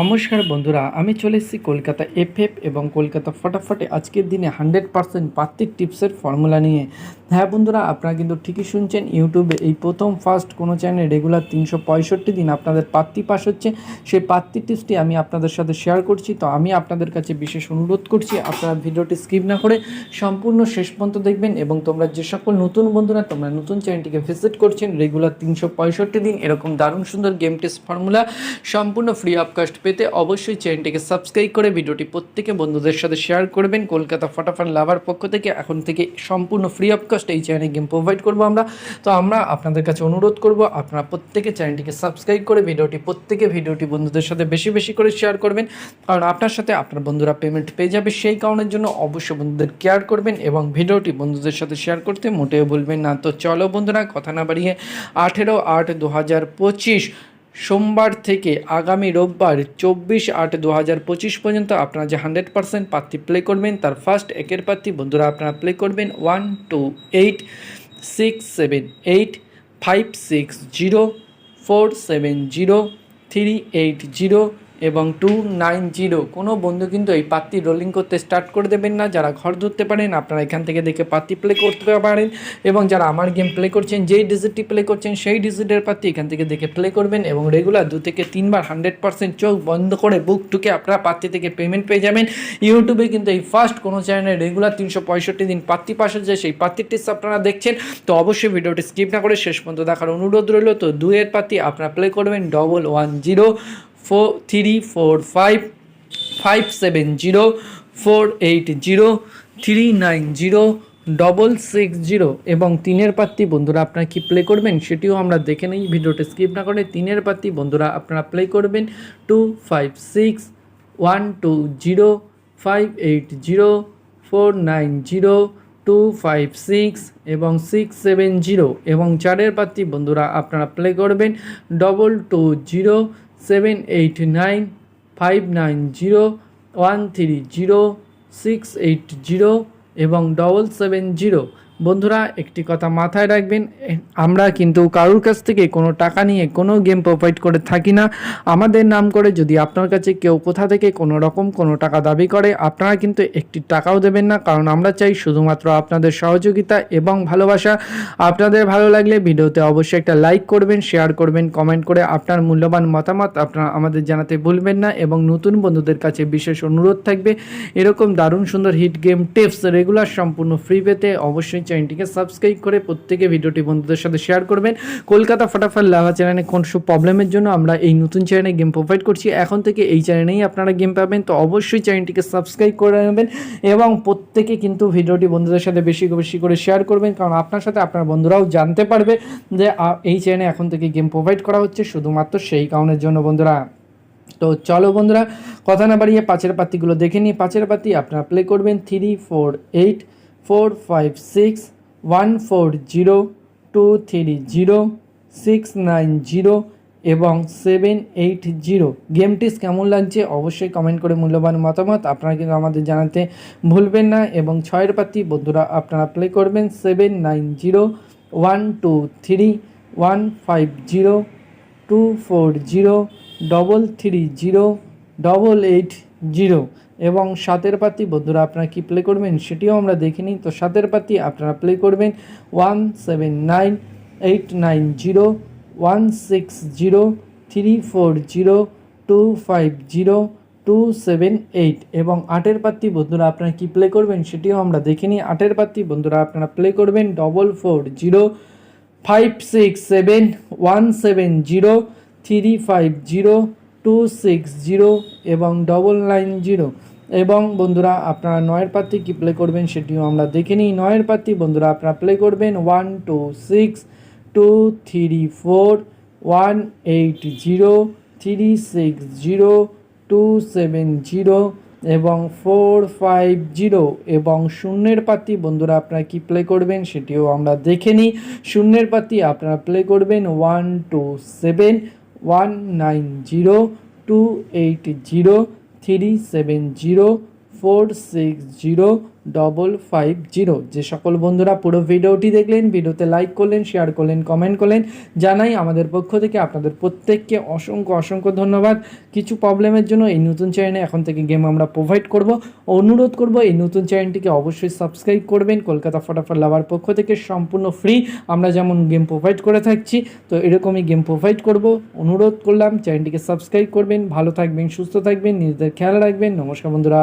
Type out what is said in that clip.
নমস্কার বন্ধুরা, আমি চলে এসেছি কলকাতা এফএফ এবং কলকাতা ফটাফটে আজকের দিনে হান্ড্রেড পার্সেন্ট পাত্রিক টিপসের ফর্মুলা নিয়ে। হ্যাঁ বন্ধুরা, আপনারা কিন্তু ঠিকই শুনছেন, ইউটিউবে এই প্রথম ফার্স্ট কোনো চ্যানেলে রেগুলার তিনশো পঁয়ষট্টি দিন আপনাদের পাত্রি পাস হচ্ছে। সেই পাত্রি টিপসটি আমি আপনাদের সাথে শেয়ার করছি। তো আমি আপনাদের কাছে বিশেষ অনুরোধ করছি, আপনারা ভিডিওটি স্কিপ না করে সম্পূর্ণ শেষ পর্যন্ত দেখবেন এবং তোমরা যে সকল নতুন বন্ধুরা, তোমরা নতুন চ্যানেলটিকে ভিজিট করছেন রেগুলার তিনশো পঁয়ষট্টি দিন, এরকম দারুণ সুন্দর গেম টেস্ট ফর্মুলা, সম্পূর্ণ ফ্রি অফ কস্ট পেতে অবশ্যই চ্যানেলটিকে সাবস্ক্রাইব করে ভিডিওটি প্রত্যেকে বন্ধুদের সাথে শেয়ার করবেন। কলকাতা ফটাফট লাভার পক্ষ থেকে এখন থেকে সম্পূর্ণ ফ্রি অফ কস্ট এই চ্যানেলে গেম প্রোভাইড করব আমরা। তো আমরা আপনাদের কাছে অনুরোধ করব, আপনারা প্রত্যেকে চ্যানেলটিকে সাবস্ক্রাইব করে ভিডিওটি প্রত্যেকে ভিডিওটি বন্ধুদের সাথে বেশি বেশি করে শেয়ার করবেন। কারণ আপনার সাথে আপনার বন্ধুরা পেমেন্ট পেয়ে যাবে সেই কারণের জন্য অবশ্যই বন্ধুদের কেয়ার করবেন এবং ভিডিওটি বন্ধুদের সাথে শেয়ার করতে মোটেও বলবেন না। তো চলো বন্ধুরা, কথা না বাড়িয়ে আঠেরো আট দু হাজার পঁচিশ সোমবার থেকে আগামী রোববার চব্বিশ আট দু হাজার পঁচিশ পর্যন্ত আপনারা যে হান্ড্রেড পার্সেন্ট প্রার্থী প্লে করবেন, তার ফার্স্ট একের প্রার্থী বন্ধুরা, আপনারা প্লে করবেন one two eight six seven eight five six zero four seven zero three eight zero এবং টু নাইন জিরো কোনো বন্ধু কিন্তু এই পাত্তি রোলিং করতে স্টার্ট করে দেবেন না। যারা ঘর ধরতে পারেন, আপনারা এখান থেকে দেখে পাত্তি প্লে করতে পারেন। এবং যারা আমার গেম প্লে করছেন, যেই ডিজিটটি প্লে করছেন, সেই ডিজিটের পাত্তি এখান থেকে দেখে প্লে করবেন এবং রেগুলার দু থেকে তিনবার হান্ড্রেড পার্সেন্ট চোখ বন্ধ করে বুক টুকে আপনারা পাত্তি থেকে পেমেন্ট পেয়ে যাবেন। ইউটিউবে কিন্তু এই ফার্স্ট কোনো চ্যানেলে রেগুলার তিনশো পঁয়ষট্টি দিন পাত্তি পাশে যে সেই পাত্তির টিপস আপনারা দেখছেন। তো অবশ্যই ভিডিওটি স্কিপ না করে শেষ পর্যন্ত দেখার অনুরোধ রইল। তো দুয়ের পাত্তি আপনারা প্লে করবেন double one zero four three four five five seven zero four eight zero three nine zero double six zero এবং তিনের পাত্তি বন্ধুরা আপনারা কি প্লে করবেন সেটিও আমরা দেখে নিই, ভিডিওটি স্কিপ না করে তিনের পাত্তি বন্ধুরা আপনারা প্লে করবেন two five six one two zero five eight zero four nine zero two five six এবং সিক্স সেভেন জিরো এবং চারের পাত্তি বন্ধুরা আপনারা প্লে করবেন double two zero seven eight nine five nine zero one three zero six eight zero এবং double seven zero বন্ধুরা, একটি কথা মাথায় রাখবেন আমরা কিন্তু কারোর কাছ থেকে কোনো টাকা নিয়ে কোনো গেম প্রোভাইড করে থাকি না। আমাদের নাম করে যদি আপনার কাছে কেউ কোথা থেকে কোনো রকম কোনো টাকা দাবি করে, আপনারা কিন্তু একটি টাকাও দেবেন না, কারণ আমরা চাই শুধুমাত্র আপনাদের সহযোগিতা এবং ভালোবাসা। আপনাদের ভালো লাগলে ভিডিওতে অবশ্যই একটা লাইক করবেন শেয়ার করবেন কমেন্ট করে আপনার মূল্যবান মতামত আপনারা আমাদের জানাতে ভুলবেন না এবং নতুন বন্ধুদের কাছে বিশেষ অনুরোধ থাকবে। এরকম দারুণ সুন্দর হিট গেম টিপস রেগুলার সম্পূর্ণ ফ্রি পেতে অবশ্যই চ্যানেলটিকে সাবস্ক্রাইব করে প্রত্যেকে ভিডিওটি বন্ধুদের সাথে শেয়ার করবেন। কলকাতা ফটাফট লাভা চ্যানেলে কোন সব প্রবলেমের জন্য আমরা এই নতুন চ্যানেলে গেম প্রোভাইড করছি, এখন থেকে এই চ্যানেলেই আপনারা গেম পাবেন। তো অবশ্যই চ্যানেলটিকে সাবস্ক্রাইব করে নেবেন এবং প্রত্যেকে কিন্তু ভিডিওটি বন্ধুদের সাথে বেশি বেশি করে শেয়ার করবেন। কারণ আপনার সাথে আপনার বন্ধুরাও জানতে পারবে যে এই চ্যানেলে এখন থেকে গেম প্রোভাইড করা হচ্ছে শুধুমাত্র সেই কারণের জন্য বন্ধুরা। তো চলো বন্ধুরা, কথা না বাড়িয়ে পাঁচের পাতিগুলো দেখে নিই। পাঁচের পাতি আপনারা প্লে করবেন। Three four eight four five six one four zero two three zero six nine zero এবং সেভেন এইট জিরো গেমটিস কেমন লাগছে অবশ্যই কমেন্ট করে মূল্যবান মতামত আপনারা কিন্তু আমাদের জানাতে ভুলবেন না এবং ছয়ের পাতি বন্ধুরা আপনারা প্লে করবেন seven nine zero one two three one five zero two four zero double three zero double eight zero এবং সাতের পাতি, বন্ধুরা আপনারা কি প্লে করবেন সেটিও আমরা দেখে নিই। তো সাতের পাতি আপনারা প্লে করবেন one seven nine eight nine zero one six zero three four zero two five zero two seven eight এবং আটের পাত্তি বন্ধুরা আপনারা কি প্লে করবেন সেটিও আমরা দেখে নিই। আটের পাত্তি বন্ধুরা আপনারা প্লে করবেন double four zero five six seven one seven zero three five zero two six zero এবং ডবল নাইন জিরো এবং বন্ধুরা, আপনারা নয়ের পাত্তি কী প্লে করবেন সেটিও আমরা দেখে নিই। নয়ের পাত্তি বন্ধুরা, আপনারা প্লে করবেন one two six two three four one eight zero three six zero two seven zero এবং ফোর ফাইভ জিরো এবং শূন্যের পাতি বন্ধুরা, আপনারা কি প্লে করবেন সেটিও আমরা দেখে নিই। শূন্যের পাতি আপনারা প্লে করবেন one two seven one nine zero two eight zero three seven zero four six zero double five zero যে সকল বন্ধুরা পুরো ভিডিওটি দেখলেন, ভিডিওতে লাইক করলেন শেয়ার করলেন কমেন্ট করলেন, জানাই আমাদের পক্ষ থেকে আপনাদের প্রত্যেককে অসংখ্য অসংখ্য ধন্যবাদ। কিছু প্রবলেমের জন্য এই নতুন চ্যানেলে এখন থেকে গেম আমরা প্রোভাইড করব। অনুরোধ করব, এই নতুন চ্যানেলটিকে অবশ্যই সাবস্ক্রাইব করবেন। কলকাতা ফটাফট লাভার পক্ষ থেকে সম্পূর্ণ ফ্রি আমরা যেমন গেম প্রোভাইড করে থাকছি, তো এরকমই গেম প্রোভাইড করব। অনুরোধ করলাম চ্যানেলটিকে সাবস্ক্রাইব করবেন। ভালো থাকবেন, সুস্থ থাকবেন, নিজেদের খেয়াল রাখবেন। নমস্কার বন্ধুরা।